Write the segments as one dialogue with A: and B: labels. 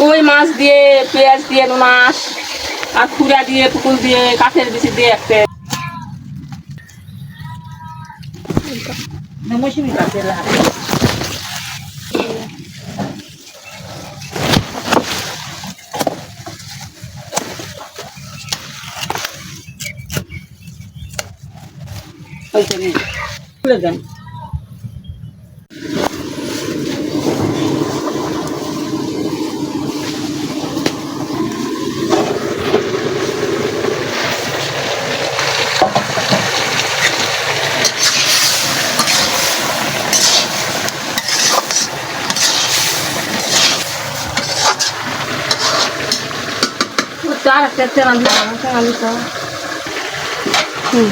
A: কই মাছ দিয়ে, পেঁয়াজ দিয়ে মাছ আর খুঁড়া দিয়ে পুকুল দিয়ে, কাঠের বিচি দিয়ে একটা। মৌসুমি গাছের দেন চার একটা তেল আনতে আনতে তো হুম।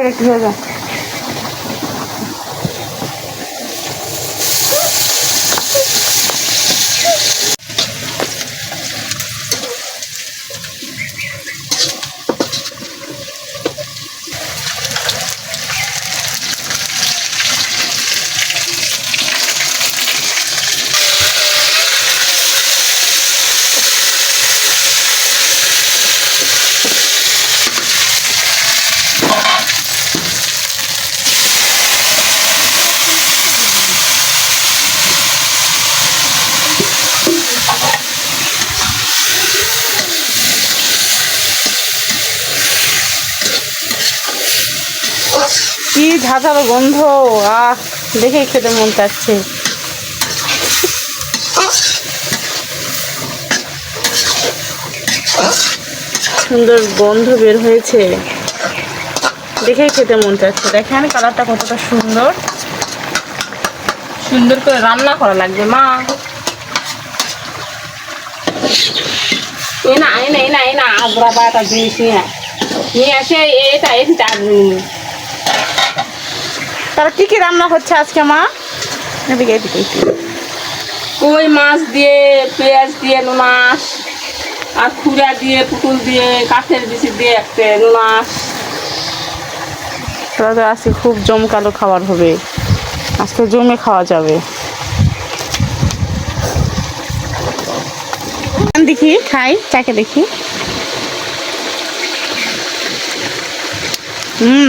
A: একটু কি ঝাঁঝালো গন্ধ আহ দেখেই খেতে মন চাচ্ছে সুন্দর গন্ধ বের হয়েছে দেখেই খেতে মন চাচ্ছে দেখেন কালারটা কতটা সুন্দর সুন্দর করে রান্না করা লাগবে মা এই না এই না এই না এই না আগ্রা বা একটা জিনিস নিয়ে নিয়ে আসে এটা এসে চার
B: তার কি কি রান্না হচ্ছে আজকে মা? এদিকে।
A: কই মাছ দিয়ে পেঁয়াজ দিয়ে মাছ আর খুঁড়া দিয়ে পুতুল দিয়ে কাঠের বিচি দিয়ে একটা মাছ
B: তো আজকে খুব জমকালো খাবার হবে। আজকে জমে খাওয়া যাবে। দেখি খাই চাকে দেখি। হুম